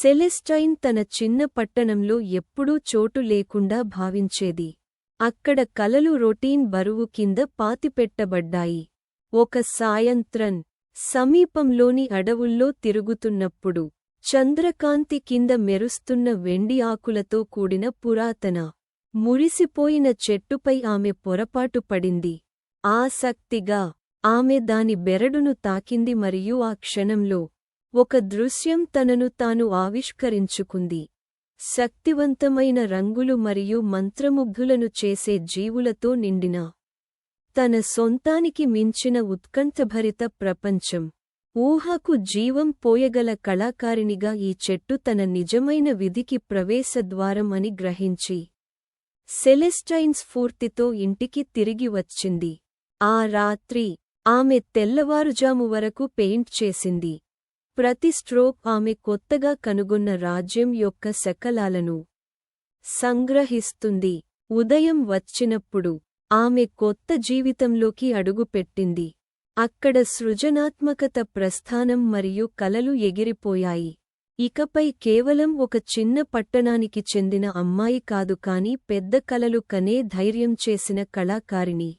సెలెస్టైన్ తన చిన్న పట్టణంలో ఎప్పుడూ చోటు లేకుండా భావించేది. అక్కడ కలలు రొటీన్ బరువు కింద పాతిపెట్టబడ్డాయి. ఒక సాయంత్రం సమీపంలోని అడవుల్లో తిరుగుతున్నప్పుడు చంద్రకాంతి కింద మెరుస్తున్న వెండి ఆకులతో కూడిన పురాతన మురిసిపోయిన చెట్టుపై ఆమె పొరపాటు పడింది. ఆసక్తిగా ఆమె దాని బెరడును తాకింది మరియు ఆ క్షణంలో ఒక దృశ్యం తనను తాను ఆవిష్కరించుకుంది. శక్తివంతమైన రంగులు మరియు మంత్రముగ్ధులను చేసే జీవులతో నిండిన తన సొంతానికి మించిన ఉత్కంఠభరిత ప్రపంచం. ఊహకు జీవం పోయగల కళాకారిణిగా ఈ చెట్టు తన నిజమైన విధికి ప్రవేశద్వారం అని గ్రహించి సెలెస్టైన్ స్ఫూర్తితో ఇంటికి తిరిగి వచ్చింది. ఆ రాత్రి ఆమె తెల్లవారుజాము వరకు పెయింట్ చేసింది. ప్రతి స్ట్రోక్ ఆమె కొత్తగా కనుగొన్న రాజ్యం యొక్క శకలాలను సంగ్రహిస్తుంది. ఉదయం వచ్చినప్పుడు ఆమె కొత్త జీవితంలోకి అడుగుపెట్టింది. అక్కడ సృజనాత్మకత ప్రస్థానం మరియు కలలు ఎగిరిపోయాయి. ఇకపై కేవలం ఒక చిన్న పట్టణానికి చెందిన అమ్మాయి కాదు కాని పెద్ద కలలు కనే ధైర్యం చేసిన కళాకారిణి.